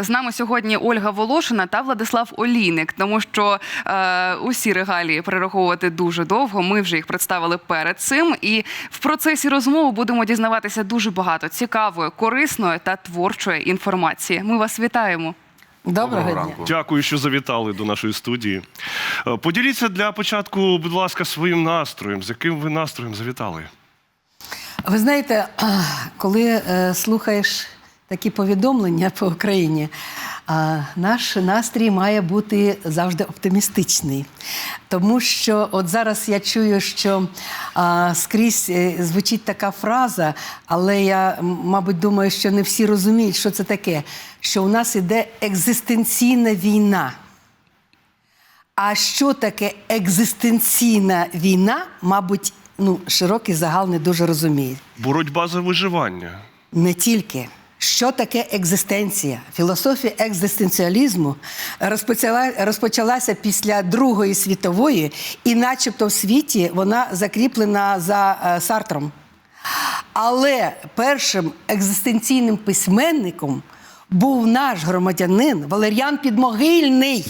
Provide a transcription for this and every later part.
З нами сьогодні Ольга Волошина та Владислав Олійник, тому що е, усі регалії перераховувати дуже довго. Ми вже їх представили перед цим. І в процесі розмови будемо дізнаватися дуже багато цікавої, корисної та творчої інформації. Ми вас вітаємо. Доброго дня. ранку. Дякую, що завітали до нашої студії. Е, Поділіться для початку, будь ласка, своїм настроєм. З яким ви настроєм завітали? Ви знаєте, коли е, слухаєш такі повідомлення по Україні, а, наш настрій має бути завжди оптимістичний. Тому що от зараз я чую, що а, скрізь е, звучить така фраза, але я, мабуть, думаю, що не всі розуміють, що це таке, що у нас іде екзистенційна війна. А що таке екзистенційна війна, мабуть, ну, широкий загал не дуже розуміє. Боротьба за виживання. Не тільки. Що таке екзистенція? Філософія екзистенціалізму розпочала, розпочалася після Другої світової, і, начебто, в світі вона закріплена за е, Сартром. Але першим екзистенційним письменником був наш громадянин Валеріан Підмогильний,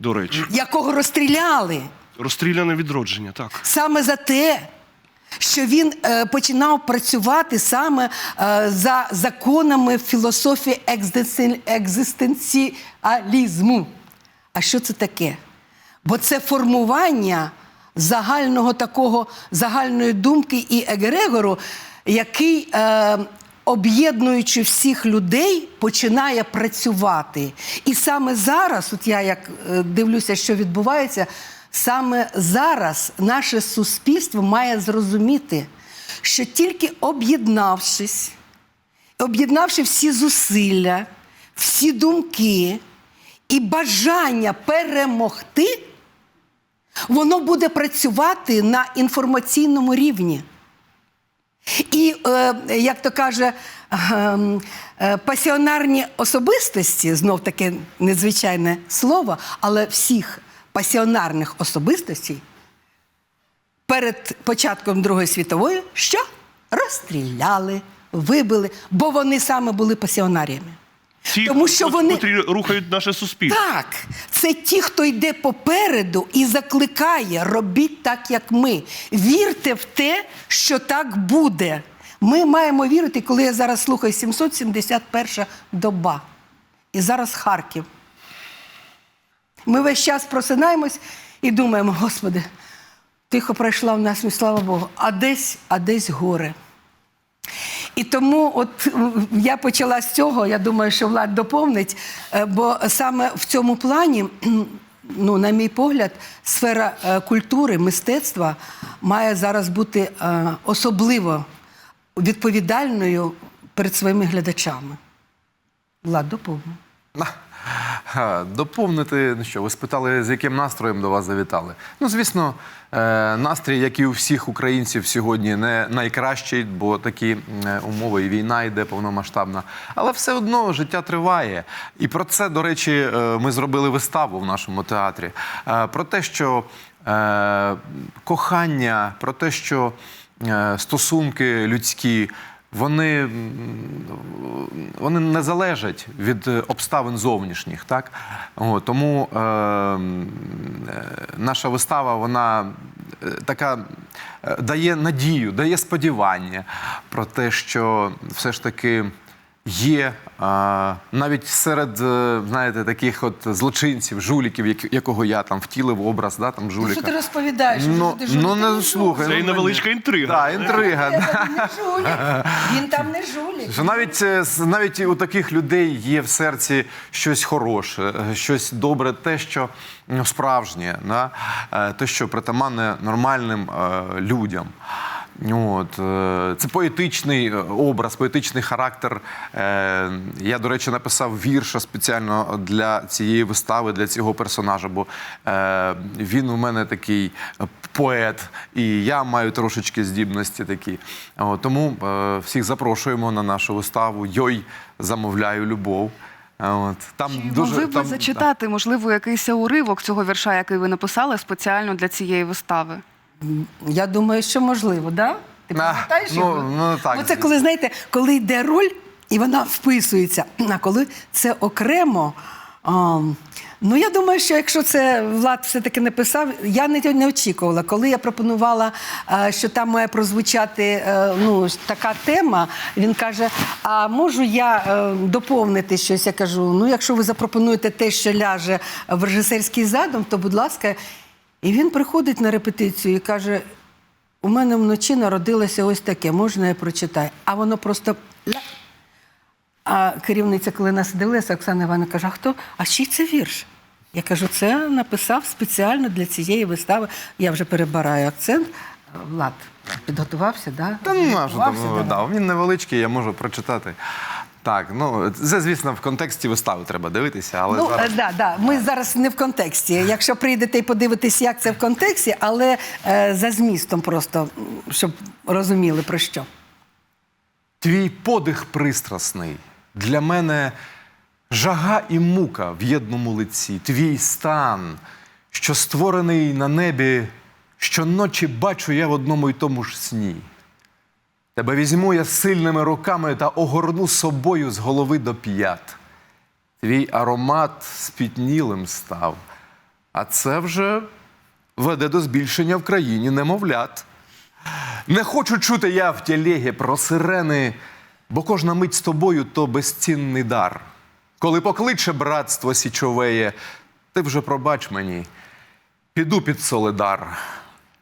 До речі, якого розстріляли. розстріляне відродження, так. саме за те, що він е, починав працювати саме е, за законами філософії екзистенціалізму. А що це таке? Бо це формування загального такого загальної думки і егрегору, який. Е, Об'єднуючи всіх людей, починає працювати. І саме зараз, от я як е, дивлюся, що відбувається, саме зараз наше суспільство має зрозуміти, що тільки об'єднавшись, об'єднавши всі зусилля, всі думки і бажання перемогти, воно буде працювати на інформаційному рівні. І, е, як то каже, ем, е, пасіонарні особистості, знов таке незвичайне слово, але всіх пасіонарних особистостей перед початком Другої світової що? Розстріляли, вибили, бо вони саме були пасіонаріями. Ті, Тому що вони- котрі рухають наше суспільство. Так, це ті, хто йде попереду і закликає, робіть так, як ми. Вірте в те, що так буде. Ми маємо вірити, коли я зараз слухаю 771 доба. І зараз Харків. Ми весь час просинаємось і думаємо, Господи, тихо пройшла в нас, і слава Богу, а десь, а десь горе. І тому, от я почала з цього. Я думаю, що Влад доповнить. е, Бо саме в цьому плані, ну, на мій погляд, сфера е, культури, мистецтва має зараз бути е, особливо відповідальною перед своїми глядачами. Влад, доповни. Доповнити, ну що, ви спитали, з яким настроєм до вас завітали. Ну, звісно, е, настрій, як і у всіх українців сьогодні, не найкращий, бо такі е, умови і війна йде повномасштабна. Але все одно життя триває. І про це, до речі, е, ми зробили виставу в нашому театрі. Про те, що кохання, про те, що стосунки людські. Вони, вони не залежать від е, обставин зовнішніх, так? О, тому е, е, наша вистава вона е, така дає надію, дає сподівання про те, що все ж таки є а, навіть серед е, знаєте, таких от злочинців, жуліків, як- якого я там втілив образ, да, там жуліка. Що ти розповідаєш? Ну, Ти ну ти не слухай. Це ну, і невеличка інтрига. Так, інтрига. Він не жулік. Він там не жулік. Що навіть, е, с- навіть у таких людей є в серці щось хороше, е, щось добре, те, що справжнє, да? е, те, що притаманне нормальним е, людям. От, е, це поетичний образ, поетичний характер. Я, до речі, написав вірша спеціально для цієї вистави, для цього персонажа, бо він у мене такий поет, і я маю трошечки здібності такі. Тому всіх запрошуємо на нашу виставу Йой, замовляю любов. От, там Чи дуже, могли б ви там, зачитати, можливо, якийсь уривок цього вірша, який ви написали спеціально для цієї вистави? Я думаю, що можливо, да? Ти пам'ятаєш ну, його? ну, так, це звісно. коли, знаєте, коли йде роль, і вона вписується. А коли це окремо. А, ну, я думаю, що якщо це Влад все-таки написав, я не, не очікувала. Коли я пропонувала, е, що там має прозвучати е, ну, така тема, він каже: А можу я е, доповнити щось? Я кажу: ну, якщо ви запропонуєте те, що ляже в режисерський задум, то будь ласка. І він приходить на репетицію і каже: у мене вночі народилося ось таке, можна я прочитаю? А воно просто. А керівниця, коли нас дивилася, Оксана Івановна каже: а хто? А чий це вірш? Я кажу, це написав спеціально для цієї вистави. Я вже перебираю акцент. Влад, підготувався, да? Та Підготувався, ну, давай. да, він невеличкий, я можу прочитати. Так, ну це, звісно, в контексті вистави треба дивитися, але Ну, зараз. е, да, да. Ми зараз не в контексті. Якщо прийдете і подивитесь, як це в контексті, але е, за змістом просто, щоб розуміли про що. Твій подих пристрасний для мене жага і мука в єдному лиці, твій стан, що створений на небі, щоночі бачу я в одному й тому ж сні. Тебе візьму я сильними руками та огорну собою з голови до п'ят. Твій аромат спітнілим став, а це вже веде до збільшення в країні немовлят. Не хочу чути я в тілегі про сирени, бо кожна мить з тобою то безцінний дар. Коли покличе братство січовеє, ти вже пробач мені, піду під солидар.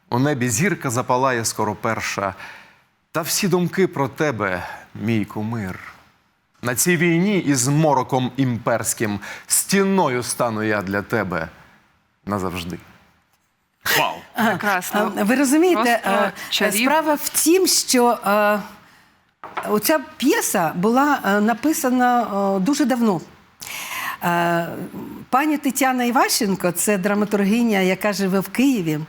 У небі зірка запалає скоро перша, та всі думки про тебе, мій кумир. На цій війні із мороком імперським стіною стану я для тебе назавжди. Вау! Прекрасно. Ви розумієте, Просто справа в тім, що оця п'єса була е, написана е, дуже давно. Е, Пані Тетяна Іващенко, це драматургиня, яка живе в Києві.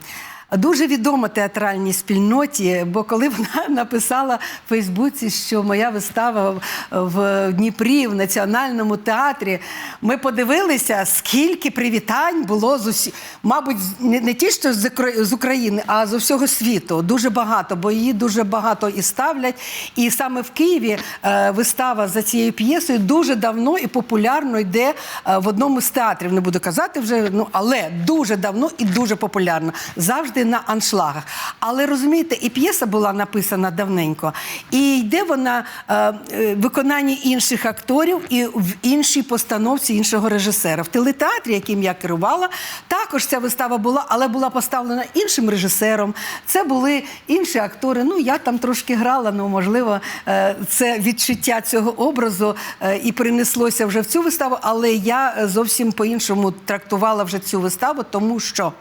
Дуже відома театральній спільноті, бо коли вона написала в Фейсбуці, що моя вистава в- Дніпрі, в Національному театрі, ми подивилися, скільки привітань було з усі, мабуть, не, ті, що з України, а з усього світу. Дуже багато, бо її дуже багато і ставлять. І саме в Києві е, вистава за цією п'єсою дуже давно і популярно йде е, в одному з театрів. Не буду казати вже, ну але дуже давно і дуже популярно. Завжди на аншлагах. Але розумієте, і п'єса була написана давненько, і йде вона е, е, виконанні інших акторів і в іншій постановці іншого режисера. В телетеатрі, яким я керувала, також ця вистава була, але була поставлена іншим режисером. Це були інші актори. Ну я там трошки грала. Ну можливо, е, це відчуття цього образу е, і перенеслося вже в цю виставу. Але я е, зовсім по-іншому трактувала вже цю виставу, тому що.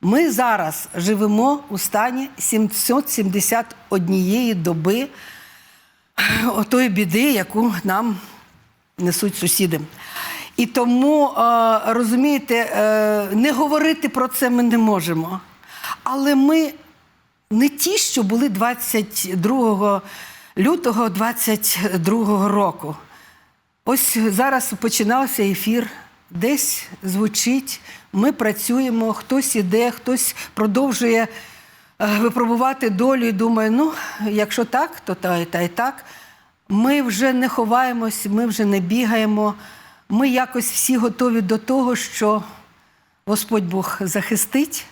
Ми зараз живемо у стані 771 доби отої біди, яку нам несуть сусіди. І тому, е, розумієте, е, не говорити про це ми не можемо. Але ми не ті, що були 22 лютого 22 року. Ось зараз починався ефір, десь звучить, ми працюємо, хтось іде, хтось продовжує е, випробувати долю і думає, ну, якщо так, то та та і так. Ми вже не ховаємось, ми вже не бігаємо. Ми якось всі готові до того, що Господь Бог захистить,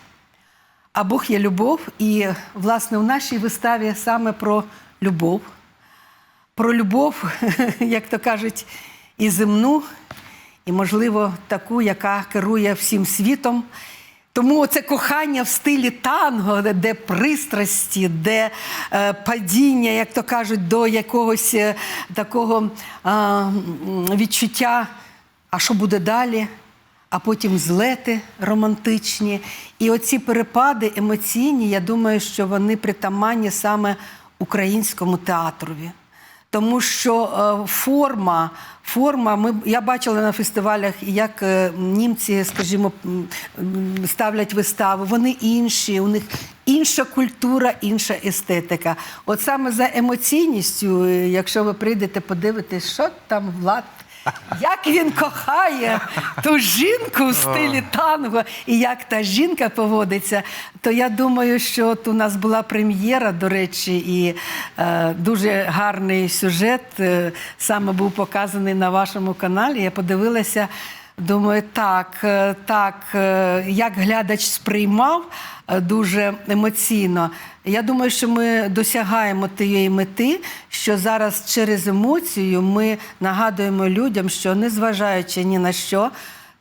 а Бог є любов. І, власне, в нашій виставі саме про любов про любов, як то кажуть, і земну, і, можливо, таку, яка керує всім світом. Тому це кохання в стилі танго, де- пристрасті, де е, падіння, як то кажуть, до якогось е, такого е, відчуття, а що буде далі, а потім злети романтичні. І оці перепади емоційні, я думаю, що вони притаманні саме українському театрові. Тому що е, форма, форма, ми, я бачила на фестивалях, як е, німці, скажімо, ставлять вистави. Вони інші, у них інша культура, інша естетика. От саме за емоційністю, е, якщо ви прийдете, подивитись, що там влад Як він кохає ту жінку в стилі танго, і як та жінка поводиться, то я думаю, що от у нас була прем'єра, до речі, і е, дуже гарний сюжет е, саме був показаний на вашому каналі. Я подивилася, думаю, так, е, так, е, як глядач сприймав е, дуже емоційно. Я думаю, що ми досягаємо тієї мети, що зараз через емоцію ми нагадуємо людям, що незважаючи ні на що,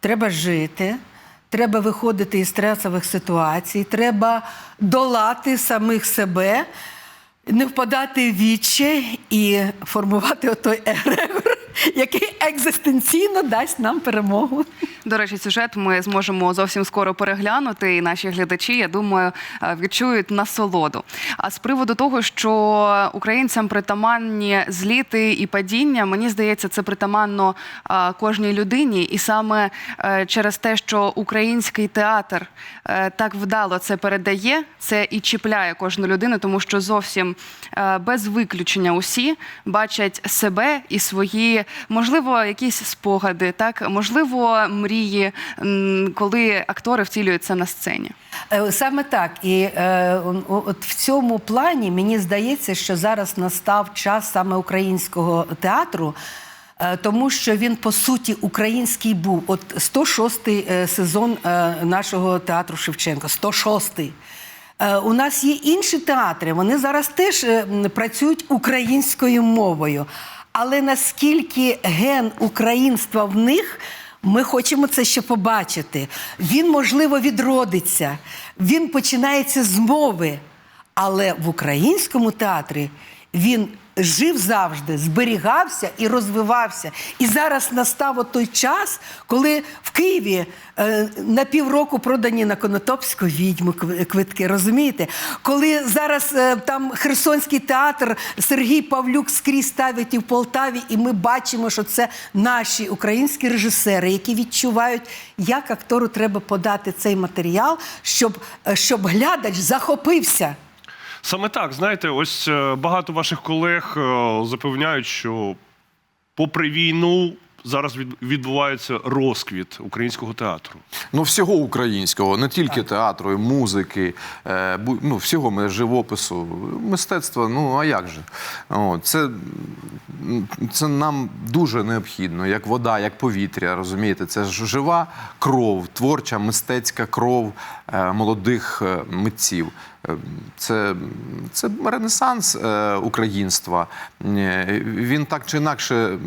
треба жити. Треба виходити із стресових ситуацій, треба долати самих себе, не впадати в відчай і формувати отой егрегор, який екзистенційно дасть нам перемогу. До речі, сюжет ми зможемо зовсім скоро переглянути, і наші глядачі, я думаю, е, відчують насолоду. А з приводу того, що українцям притаманні зліти і падіння, мені здається, це притаманно е, кожній людині, і саме е, через те, що український театр так вдало це передає, це і чіпляє кожну людину, тому що зовсім без виключення усі бачать себе і свої, можливо, якісь спогади, так можливо, мрії, коли актори втілюються на сцені. Е, Саме так. І е, от в цьому плані мені здається, що зараз настав час саме українського театру. е, Тому що він по суті український був. От 106-й е, сезон нашого театру Шевченка. 106-й. Е, У нас є інші театри. Вони зараз теж працюють українською мовою. Але наскільки ген українства в них, ми хочемо це ще побачити. Він, можливо, відродиться, він починається з мови. Але в українському театрі він жив завжди, зберігався і розвивався. І зараз настав той час, коли в Києві е, на півроку продані на Конотопську відьму квитки. Розумієте? Коли зараз е, там Херсонський театр Сергій Павлюк скрізь ставить і в Полтаві, і ми бачимо, що це наші українські режисери, які відчувають, як актору треба подати цей матеріал, щоб, е, щоб глядач захопився. Саме так, знаєте, ось е, багато ваших колег е, запевняють, що попри війну зараз від- відбувається розквіт українського театру. Ну, всього українського, не тільки театру, і музики, е, ну, всього живопису, мистецтва. Ну а як же? О, це, це нам дуже необхідно, як вода, як повітря. Розумієте, це ж жива кров, творча, мистецька кров молодих е, митців. Е, Це, це ренесанс е, українства. Е, Він так чи інакше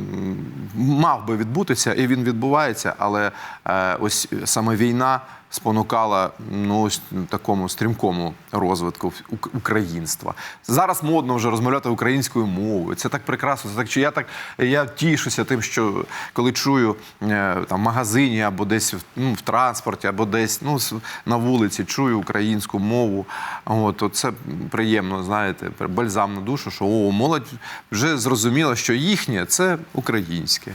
мав би відбутися, і він відбувається, але е, ось саме війна спонукала ну, ось такому стрімкому розвитку українства. Зараз модно вже розмовляти українською мовою. Це так прекрасно. Це так чи я так я тішуся тим, що коли чую е, там в магазині або десь в, ну, в транспорті, або десь ну, на вулиці, чую українську мову. От, це приємно, знаєте, бальзам на душу, що о, молодь вже зрозуміла, що їхнє це українське,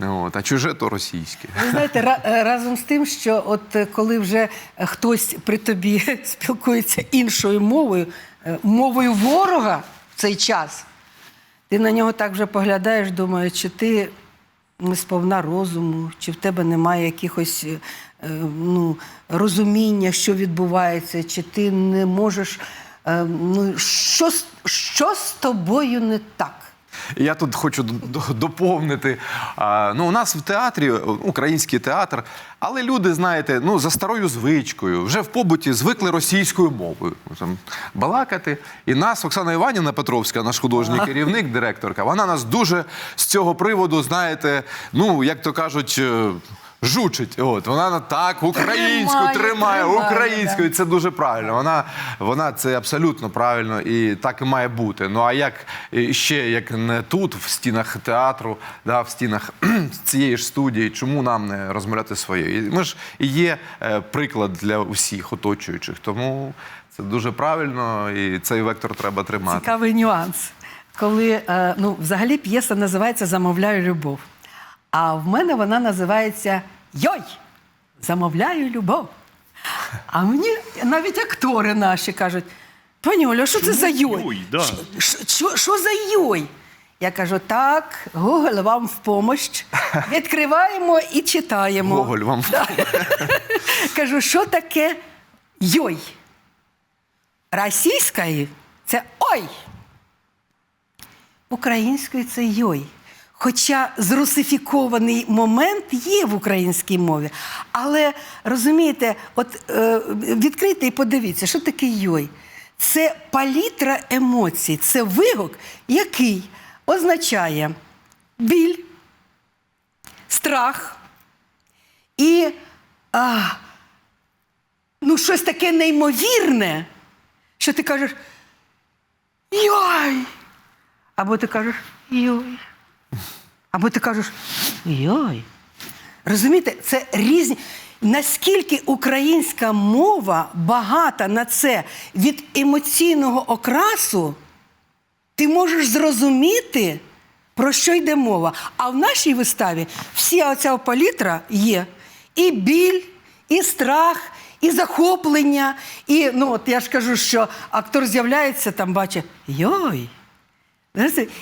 от, а чуже то російське. Ви знаєте, разом з тим, що от е, коли вже е, хтось при тобі спілкується іншою мовою, е, мовою ворога в цей час, ти на нього так вже поглядаєш, думаєш, чи ти не сповна розуму, чи в тебе немає якихось е, ну, розуміння, що відбувається, чи ти не можеш. Ну, що, що з тобою не так? Я тут хочу доповнити. Ну, у нас в театрі е, український театр, але люди, знаєте, ну за старою звичкою, вже в побуті звикли російською мовою там, балакати. І нас, Оксана Іванівна Петровська, наш художній керівник, директорка, вона нас дуже з цього приводу, знаєте, ну як то кажуть. Жучить, от вона на- так українську Тримає, тримає, тримає, українською. да. Це дуже правильно. Вона, вона це абсолютно правильно і так і має бути. Ну а як ще як не тут, в стінах театру, да, в стінах цієї ж студії, чому нам не розмовляти своєю? Ми ж і є е, приклад для усіх оточуючих. Тому це дуже правильно, і цей вектор треба тримати. Цікавий нюанс. Коли е, ну, взагалі п'єса називається Замовляю любов. А в мене вона називається Йой! Замовляю любов. А мені навіть актори наші кажуть: пані Оля, що це за йой? да. Що- за йой? Я кажу, так, Google вам в помощь. Відкриваємо і читаємо. Гоголь вам. Кажу, що таке йой? Російською це ой. Українською це йой. Хоча зрусифікований момент є в українській мові. Але розумієте, от е, відкрийте і подивіться, що таке йой? Це палітра емоцій, це вигук, який означає біль, страх і а, ну, щось таке неймовірне, що ти кажеш Йой! Або ти кажеш Йой. Або ти кажеш Йой. Розумієте, це різні. Наскільки українська мова багата на це від емоційного окрасу, ти можеш зрозуміти, про що йде мова. А в нашій виставі вся оця палітра є і біль, і страх, і захоплення. І ну, от я ж кажу, що актор з'являється, там бачить йой.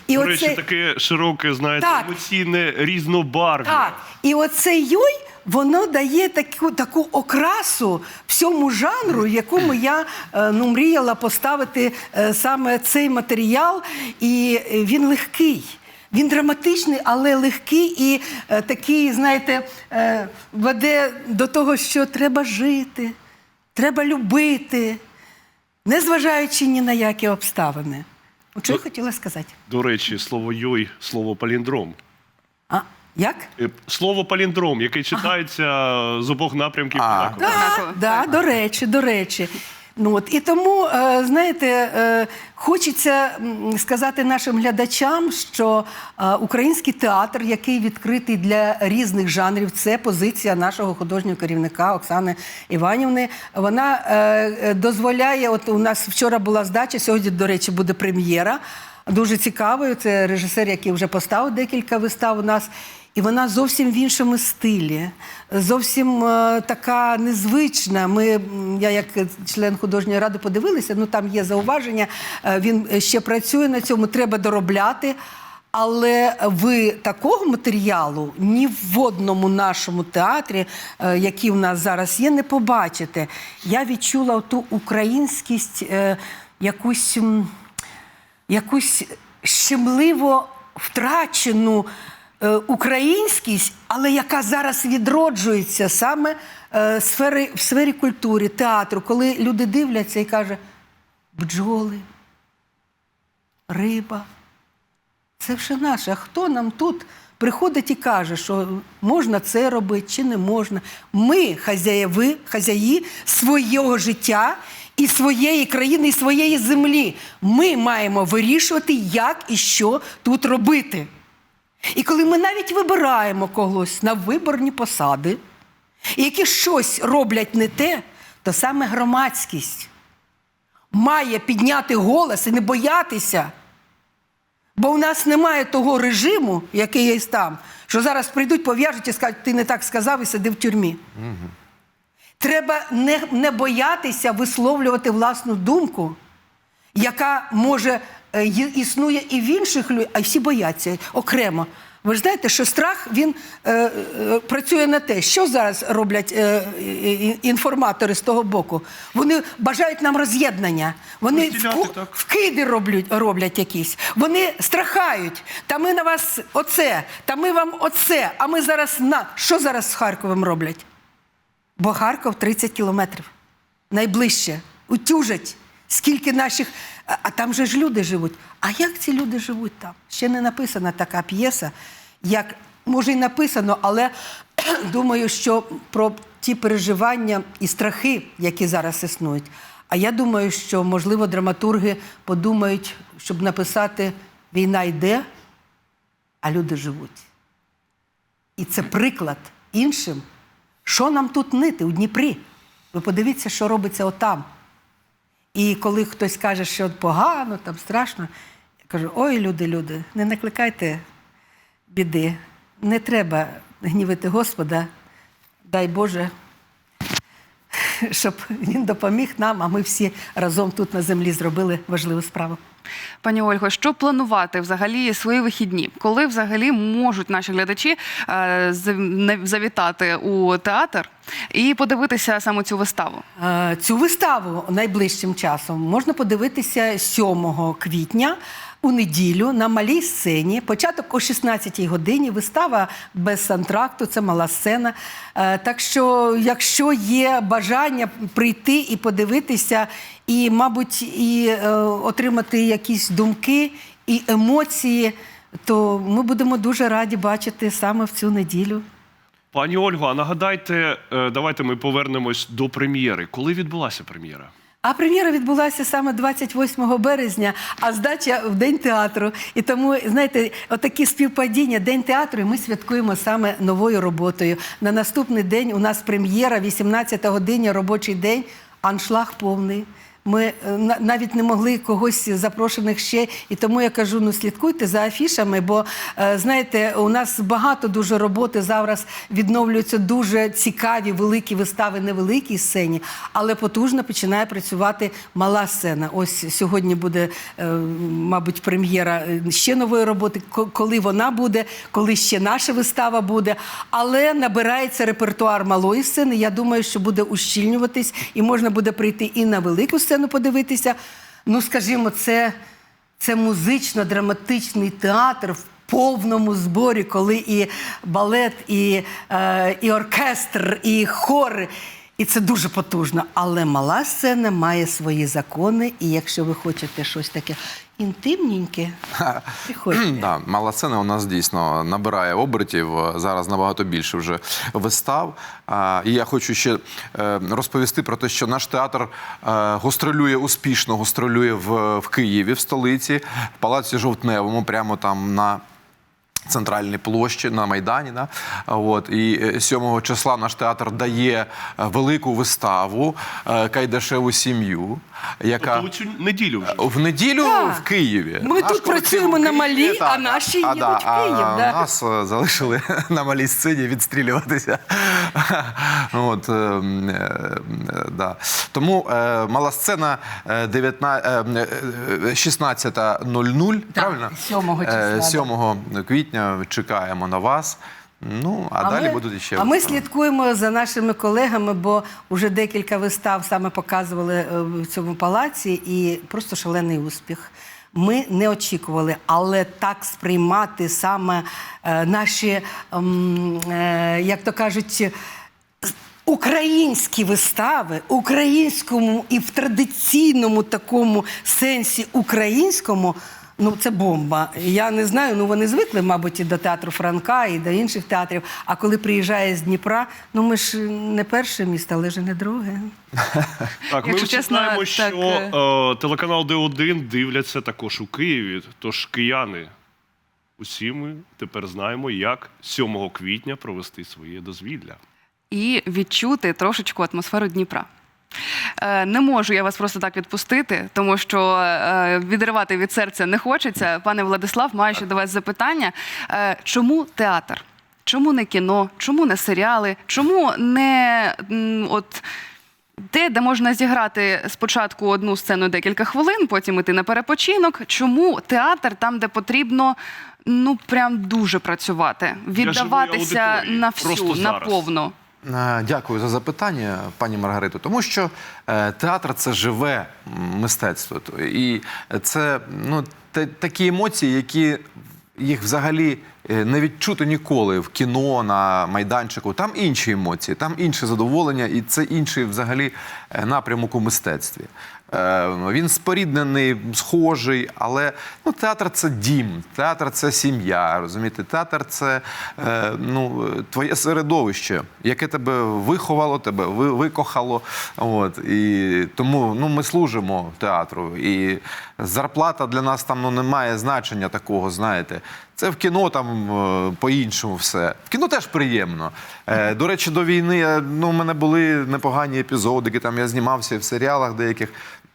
І До речі, оце- таке широке, знаєте, Так. емоційне різнобарв'я. так, і оце йой, воно дає таку, таку окрасу всьому жанру, якому я е, ну, мріяла поставити е, саме цей матеріал. І е, він легкий. Він драматичний, але легкий і е, такий, знаєте, е, веде до того, що треба жити, треба любити, незважаючи ні на які обставини. От Що я хотіла сказати? До речі, слово йой, слово паліндром. А, як? Е, Слово паліндром, яке читається з обох напрямків. А. однаково. Однаково. Да, до речі, до речі. Ну, от, і тому, е, знаєте, е, хочеться сказати нашим глядачам, що е, український театр, який відкритий для різних жанрів, це позиція нашого художнього керівника Оксани Іванівни. Вона дозволяє, от у нас вчора була здача, сьогодні, до речі, буде прем'єра. Дуже цікавою. Це режисер, який вже поставив декілька вистав у нас. І вона зовсім в іншому стилі, зовсім е, така незвична. Ми, я як член художньої ради подивилася, ну там є зауваження, е, він ще працює на цьому, треба доробляти. Але ви такого матеріалу ні в одному нашому театрі, е, який у нас зараз є, не побачите. Я відчула ту українськість, якусь. якусь щемливо втрачену українськість, але яка зараз відроджується саме е, сфери, в сфері культури, театру, коли люди дивляться і кажуть, бджоли, риба. Це вже наше. А хто нам тут приходить і каже, що можна це робити чи не можна? Ми хазяєви, хазяї свого життя і своєї країни, і своєї землі. Ми маємо вирішувати, як і що тут робити. І коли ми навіть вибираємо когось на виборні посади, і які щось роблять не те, то саме громадськість має підняти голос і не боятися. Бо у нас немає того режиму, який є там, що зараз прийдуть, пов'яжуть і скажуть, ти не так сказав і сиди в тюрмі. Треба не, не боятися висловлювати власну думку, яка може є- існує і в інших людей, а всі бояться окремо. Ви ж знаєте, що страх він е, е, працює на те, що зараз роблять е, е, інформатори з того боку. Вони бажають нам роз'єднання. Вони Розділяти, вку- так. вкиди роблять, роблять якісь. Вони страхають. Та ми на вас оце, та ми вам оце. А ми зараз на що зараз з Харковом роблять? Бо Харков 30 кілометрів. Найближче. Утюжать. Скільки наших. А, там же ж люди живуть. А як ці люди живуть там? Ще не написана така п'єса, як може й написано, але думаю, що про ті переживання і страхи, які зараз існують. А я думаю, що можливо драматурги подумають, щоб написати Війна йде, а люди живуть. І це приклад іншим, що нам тут нити у Дніпрі. Ви подивіться, що робиться отам. І коли хтось каже, що погано, там страшно, я кажу: ой, люди, люди, не накликайте біди, не треба гнівити Господа, дай Боже, щоб він допоміг нам, а ми всі разом тут на землі зробили важливу справу. Пані Ольго, що планувати взагалі свої вихідні? Коли взагалі можуть наші глядачі е, завітати у театр і подивитися саме цю виставу? Е, Цю виставу найближчим часом можна подивитися 7 квітня. У неділю на малій сцені, початок о 16-й годині, вистава без антракту, це мала сцена. Е, Так що, якщо є бажання прийти і подивитися, і, мабуть, і е, отримати якісь думки і емоції, то ми будемо дуже раді бачити саме в цю неділю. Пані Ольго, а нагадайте, е, давайте ми повернемось до прем'єри. Коли відбулася прем'єра? А прем'єра відбулася саме 28 березня, а здача в День театру. І тому, знаєте, отакі співпадіння День театру, і ми святкуємо саме новою роботою. На наступний день у нас прем'єра, 18 годині, робочий день, аншлаг повний. Ми е, на- навіть не могли когось запрошених ще, і тому я кажу: ну слідкуйте за афішами, бо е, знаєте, у нас багато дуже роботи зараз відновлюються дуже цікаві великі вистави, невеликій сцені, але потужно починає працювати мала сцена. Ось сьогодні буде, е, мабуть, прем'єра ще нової роботи. Ко- Коли вона буде, коли ще наша вистава буде. Але набирається репертуар малої сцени. Я думаю, що буде ущільнюватись, і можна буде прийти і на велику сцену подивитися. Ну, скажімо, це, це музично-драматичний театр в повному зборі, коли і балет, і, е, і оркестр, і хор. І це дуже потужно. Але мала сцена має свої закони, і якщо ви хочете щось таке інтимненьке, приходьте. Да, мала сцена у нас дійсно набирає обертів. Зараз набагато більше вже вистав. І я хочу ще е, розповісти про те, що наш театр е, гастролює успішно, гастролює в, в Києві, в столиці, в палаці Жовтневому, прямо там на. Центральній площі на Майдані. Да? От, і е, 7 числа наш театр дає е, велику виставу е, Кайдашеву сім'ю, яка Тобто у цю неділю вже. в неділю Так. в Києві. Ми Наш тут колектив працюємо у на Києві, малій, так. а наші А, їдуть да, в Київ, А, да. Нас е, залишили на малій сцені відстрілюватися. От, е, м, е, е, да. Тому е, мала сцена е, 19, е, е, 16.00, правильно? 7 числа, Е, да. 7 квітня чекаємо на вас. Ну, а, далі ми, будуть ще А ми слідкуємо за нашими колегами, бо вже декілька вистав саме показували е, в цьому палаці, і просто шалений успіх. Ми не очікували, але так сприймати саме е, наші, ем, е, як то кажуть, Українські вистави, українському і в традиційному такому сенсі українському, ну це бомба. Я не знаю, ну вони звикли, мабуть, і до театру Франка, і до інших театрів. А коли приїжджає з Дніпра, ну ми ж не перше місто, але ж не друге. Так, ми чесно, знаємо, що е, е, телеканал Д1 дивляться також у Києві. Тож кияни, усі ми тепер знаємо, як 7 квітня провести своє дозвілля. і відчути трошечку атмосферу Дніпра. Е, Не можу я вас просто так відпустити, тому що е, відривати від серця не хочеться. Пане Владислав, маю ще до вас запитання. Е, Чому театр? Чому не кіно? Чому не серіали? Чому не от те, де можна зіграти спочатку одну сцену декілька хвилин, потім іти на перепочинок? Чому театр там, де потрібно ну прям дуже працювати, віддаватися на всю, на повну? Е, Дякую за запитання, пані Маргарито. Тому що е, театр це живе мистецтво. І це ну, такі емоції, які їх взагалі е, не відчути ніколи в кіно, на майданчику. Там інші емоції, там інше задоволення, і це інший взагалі напрямок у мистецтві. Е, Він споріднений, схожий, але ну, театр це дім, театр це сім'я. Розумієте, театр це е, ну, твоє середовище, яке тебе виховало, тебе викохало. От, і тому ну, ми служимо театру. І зарплата для нас там ну, не має значення такого, знаєте. Це в кіно там е, по-іншому все. В кіно теж приємно. Е, До речі, до війни ну, у мене були непогані епізодики. Там я знімався в серіалах деяких.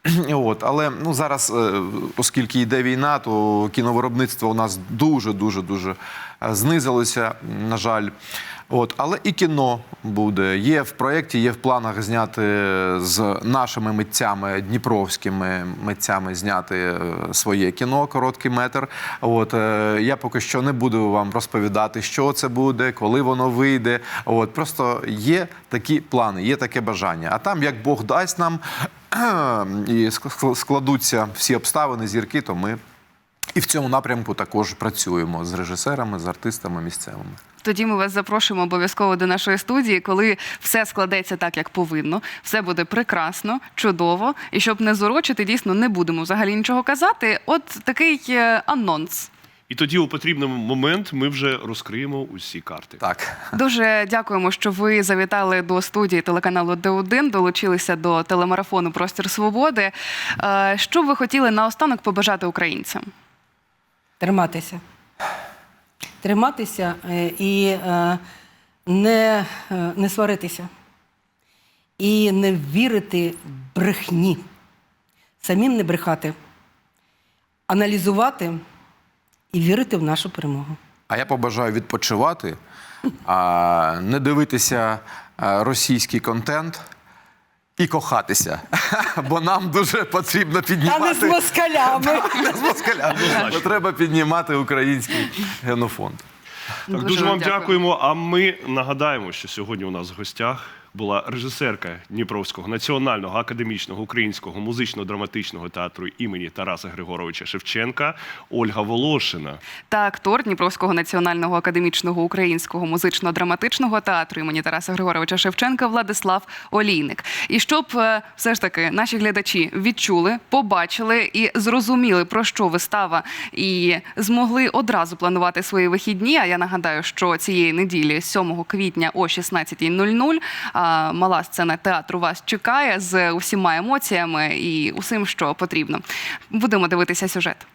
От, але ну зараз, е, оскільки йде війна, то кіновиробництво у нас дуже дуже дуже е, знизилося, на жаль. От, але і кіно буде. Є в проєкті, є в планах зняти з нашими митцями, дніпровськими митцями, зняти е, своє кіно, короткий метр. От, е, я поки що не буду вам розповідати, що це буде, коли воно вийде. От, просто є такі плани, є таке бажання. А там, як Бог дасть нам і ск- складуться всі обставини, зірки, то ми і в цьому напрямку також працюємо з режисерами, з артистами місцевими. Тоді ми вас запрошуємо обов'язково до нашої студії, коли все складеться так, як повинно, все буде прекрасно, чудово. І щоб не зорочити, дійсно не будемо взагалі нічого казати. От такий е, анонс. І тоді у потрібний момент ми вже розкриємо усі карти. Так. Дуже дякуємо, що ви завітали до студії телеканалу Д1, долучилися до телемарафону Простір Свободи. Е, Що б ви хотіли наостанок побажати українцям? Триматися. Триматися е, і е, не, не сваритися. І не вірити брехні. Самим не брехати. Аналізувати і вірити в нашу перемогу. А я побажаю відпочивати, а не дивитися російський контент і кохатися. Бо нам дуже потрібно Та не піднімати з москалями. Не з москалями. Бо треба піднімати український генофонд. Так, дуже вам дякуємо. А ми нагадаємо, що сьогодні у нас в гостях була режисерка Дніпровського національного академічного українського музично-драматичного театру імені Тараса Григоровича Шевченка Ольга Волошина. та актор Дніпровського національного академічного українського музично-драматичного театру імені Тараса Григоровича Шевченка Владислав Олійник. І щоб е, все ж таки наші глядачі відчули, побачили і зрозуміли про що вистава, і змогли одразу планувати свої вихідні. А я нагадаю, що цієї неділі, 7 квітня о 16.00, мала сцена театру вас чекає з усіма емоціями і усім, що потрібно. Будемо дивитися сюжет.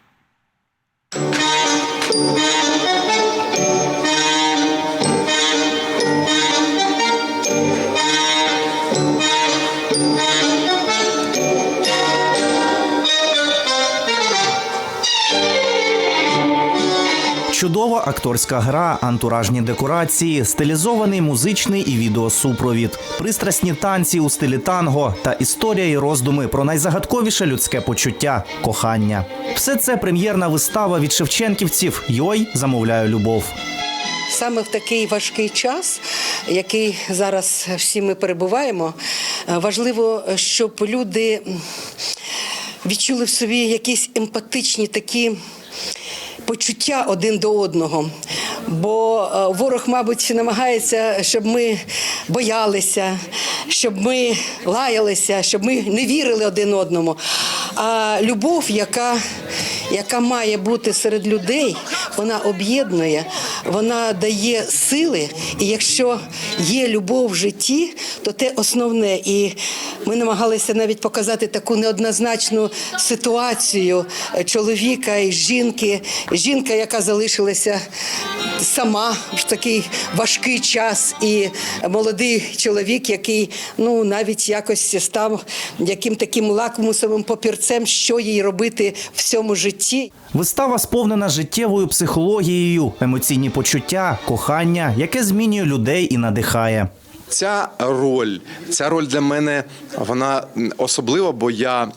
Чудова акторська гра, антуражні декорації, стилізований музичний і відеосупровід, пристрасні танці у стилі танго та історія і роздуми про найзагадковіше людське почуття кохання. Все це прем'єрна вистава від шевченківців Йой замовляю любов. Саме в такий важкий час, який зараз всі ми перебуваємо, е, важливо, щоб люди відчули в собі якісь емпатичні такі. Почуття один до одного, бо е, ворог, мабуть, намагається, щоб ми боялися, щоб ми лаялися, щоб ми не вірили один одному. А любов, яка, яка має бути серед людей, вона об'єднує, вона дає сили. І якщо є любов в житті, то те основне. І ми намагалися навіть показати таку неоднозначну ситуацію е, чоловіка і жінки. Жінка, яка залишилася сама в такий важкий час, і молодий чоловік, який ну навіть якось став яким таким лакмусовим папірцем, що їй робити в цьому житті. Вистава сповнена життєвою психологією, емоційні почуття, кохання, яке змінює людей і надихає. Ця роль, ця роль для мене вона особлива, бо я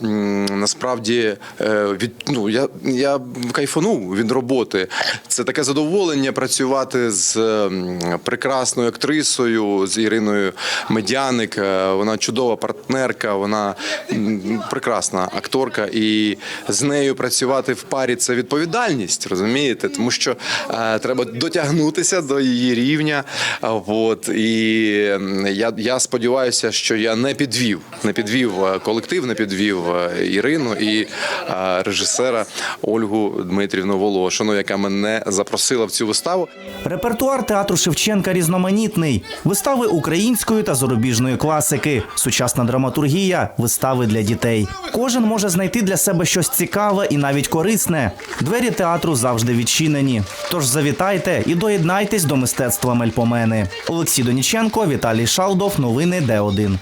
насправді е, від ну я, я кайфанув від роботи. Це таке задоволення працювати з прекрасною актрисою, з Іриною Медяник. Е, Вона чудова партнерка, вона прекрасна акторка, і з нею працювати в парі це відповідальність, розумієте? Тому що е, треба дотягнутися до її рівня. От і я, я сподіваюся, що я не підвів, не підвів е, колектив, не підвів е, Ірину і е, режисера Ольгу Дмитрівну Волошину, яка мене запросила в цю виставу. Репертуар театру Шевченка різноманітний: вистави української та зарубіжної класики, сучасна драматургія, вистави для дітей. Кожен може знайти для себе щось цікаве і навіть корисне. Двері театру завжди відчинені. Тож завітайте і доєднайтесь до мистецтва Мельпомени. Олексій Доніченко, Віталій Шалдов. Новини Д1.